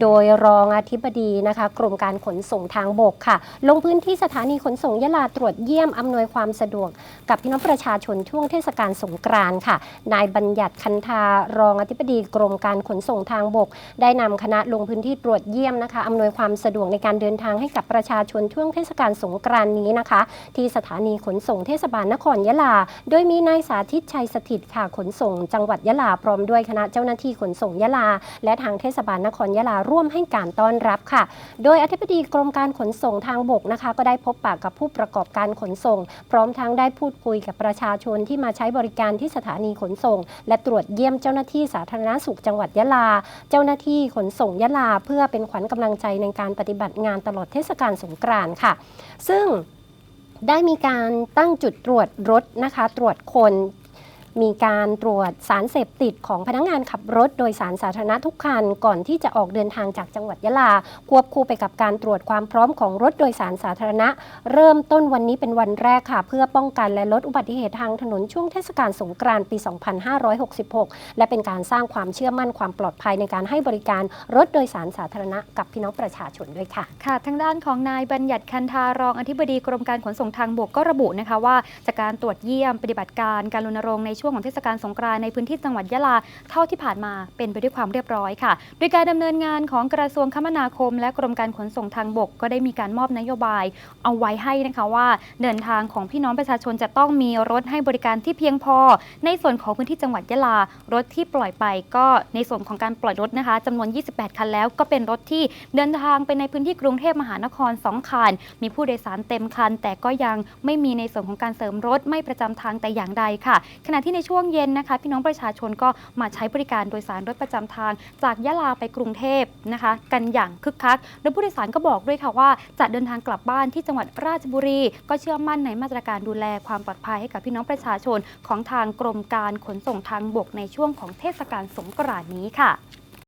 โดยรองอธิบดีนะคะกรมการขนส่งทางบกค่ะ ลงพื้นที่สถานีขนส่งยะลาตรวจเยี่ยมอำนวยความสะดวก กับพี่น้องประชาชนช่วงเทศกาลสงกรานต์ค่ะ นายบัญญัติคันธารองอธิบดีกรมการขนส่งทางบก ได้นำคณะลงพื้นที่ตรวจเยี่ยมนะคะอำนวยความสะดวกในการเดินทางให้กับประชาชนช่วงเทศกาลสงกรานต์นี้นะคะ ที่สถานีขนส่งเทศบาลนครยะลา โดยมีนายสาธิตชัยสถิตค่ะขนส่ง จังหวัดยะลาพร้อมด้วยคณะเจ้าหน้าที่ขนส่งยะลา และทางเทศบาลนครยะลาร่วมให้การต้อนรับค่ะ โดยอธิบดีกรมการขนส่งทางบกนะคะ ก็ได้พบปะกับผู้ประกอบการขนส่ง พร้อมทั้งได้พูดคุยกับประชาชนที่มาใช้บริการที่สถานีขนส่ง และตรวจเยี่ยมเจ้าหน้าที่สาธารณสุขจังหวัดยะลา เจ้าหน้าที่ขนส่งยะลา เพื่อเป็นขวัญกำลังใจในการปฏิบัติงานตลอดเทศกาลสงกรานต์ค่ะ ซึ่งได้มีการตั้งจุดตรวจรถนะคะ ตรวจคน มีการตรวจสารเสพติดของพนักงานขับรถโดยสารสาธารณะทุกคัน ก่อนที่จะออกเดินทางจากจังหวัดยะลา ควบคู่ไปกับการตรวจความพร้อมของรถโดยสารสาธารณะ เริ่มต้นวันนี้เป็นวันแรกค่ะ เพื่อป้องกันและลดอุบัติเหตุทางถนนช่วงเทศกาลสงกรานต์ปี 2566 และเป็นการสร้างความเชื่อมั่นความปลอดภัยในการให้บริการรถโดยสารสาธารณะกับพี่น้องประชาชนด้วยค่ะ ค่ะ ทางด้านของนายบัญญัติคันธารองอธิบดีกรมการขนส่งทางบกก็ระบุนะคะว่าจากการตรวจเยี่ยมปฏิบัติการการรณรงค์ในช่วงของเทศกาลสงกรานต์ในพื้นที่จังหวัดยะลาเท่าที่ผ่านมาเป็นไปด้วยความเรียบร้อยค่ะ โดยการดำเนินงานของกระทรวงคมนาคม และกรมการขนส่งทางบก ก็ได้มีการมอบนโยบาย เอาไว้ให้นะคะว่า เดินทางของพี่น้องประชาชนจะต้องมีรถให้บริการที่เพียงพอ ในส่วนของพื้นที่จังหวัดยะลารถที่ปล่อยไปก็ในส่วนของการปล่อยรถนะคะจำนวน 28 คันแล้วก็เป็นรถที่เดินทางไปในพื้นที่กรุงเทพมหานคร 2 คัน มีผู้โดยสารเต็มคัน แต่ก็ยังไม่มีในส่วนของการเสริมรถไม่ประจำทางแต่อย่างใดค่ะ ขณะที่ในช่วงเย็นนะคะ พี่น้องประชาชนก็มาใช้บริการโดยสารรถประจำทาง จากยะลาไปกรุงเทพนะคะ กันอย่างคึกคัก โดยผู้โดยสารก็บอกด้วยค่ะว่า จะเดินทางกลับบ้านที่จังหวัดราชบุรี ก็เชื่อมั่นในมาตรการดูแลความปลอดภัยให้กับพี่น้องประชาชนของทางกรมการขนส่งทางบกในช่วงของเทศกาลสงกรานต์นี้ค่ะ